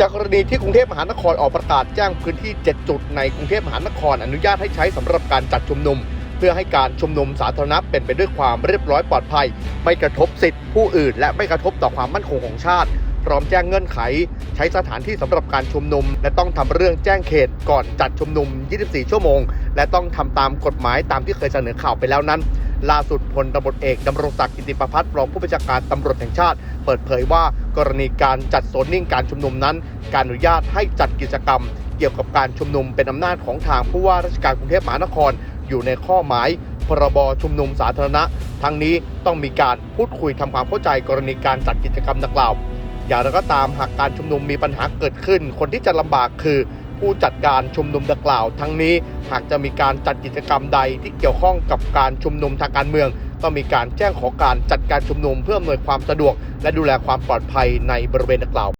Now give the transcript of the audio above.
จากกรณีที่กรุงเทพมหานครออกประกาศแจ้งพื้นที่ 7 จุดในกรุงเทพมหานครอนุญาตให้ใช้สำหรับการจัดชุมนุม เพื่อให้การชุมนุมสาธารณะเป็นไปด้วยความเรียบร้อยปลอดภัย ไม่กระทบสิทธิผู้อื่น และไม่กระทบต่อความมั่นคงของชาติ พร้อมแจ้งเงื่อนไข ใช้สถานที่สำหรับการชุมนุม และต้องทำเรื่องแจ้งเขตก่อนจัดชุมนุม 24 ชั่วโมง และต้องทำตามกฎหมายตามที่เคยเสนอข่าวไปแล้วนั้น ล่าสุดพลตำรวจเอกดำรงศักดิ์กิติประพัฒน์รองผู้บัญชาการตำรวจแห่งชาติ เปิดเผยว่ากรณีการจัดโซนนิ่งการชุมนุมนั้น การอนุญาตให้จัดกิจกรรม เกี่ยวกับการชุมนุมเป็นอำนาจของทางผู้ว่าราชการกรุงเทพมหานคร อยู่ในข้อหมายพรบชุมนุมสาธารณะ ทั้งนี้ต้องมีการพูดคุยทำความเข้าใจกรณีการจัดกิจกรรมดังกล่าว อย่างไรก็ตามหากการชุมนุมมีปัญหาเกิดขึ้น คนที่จะลำบากคือ ผู้จัดการชุมนุมดังกล่าว ทั้งนี้หากจะมีการจัดกิจกรรมใดที่เกี่ยวข้องกับการชุมนุมทางการเมือง ต้องมีการแจ้งขอการจัดการชุมนุมเพื่ออำนวยความสะดวก และดูแลความปลอดภัยในบริเวณดังกล่าว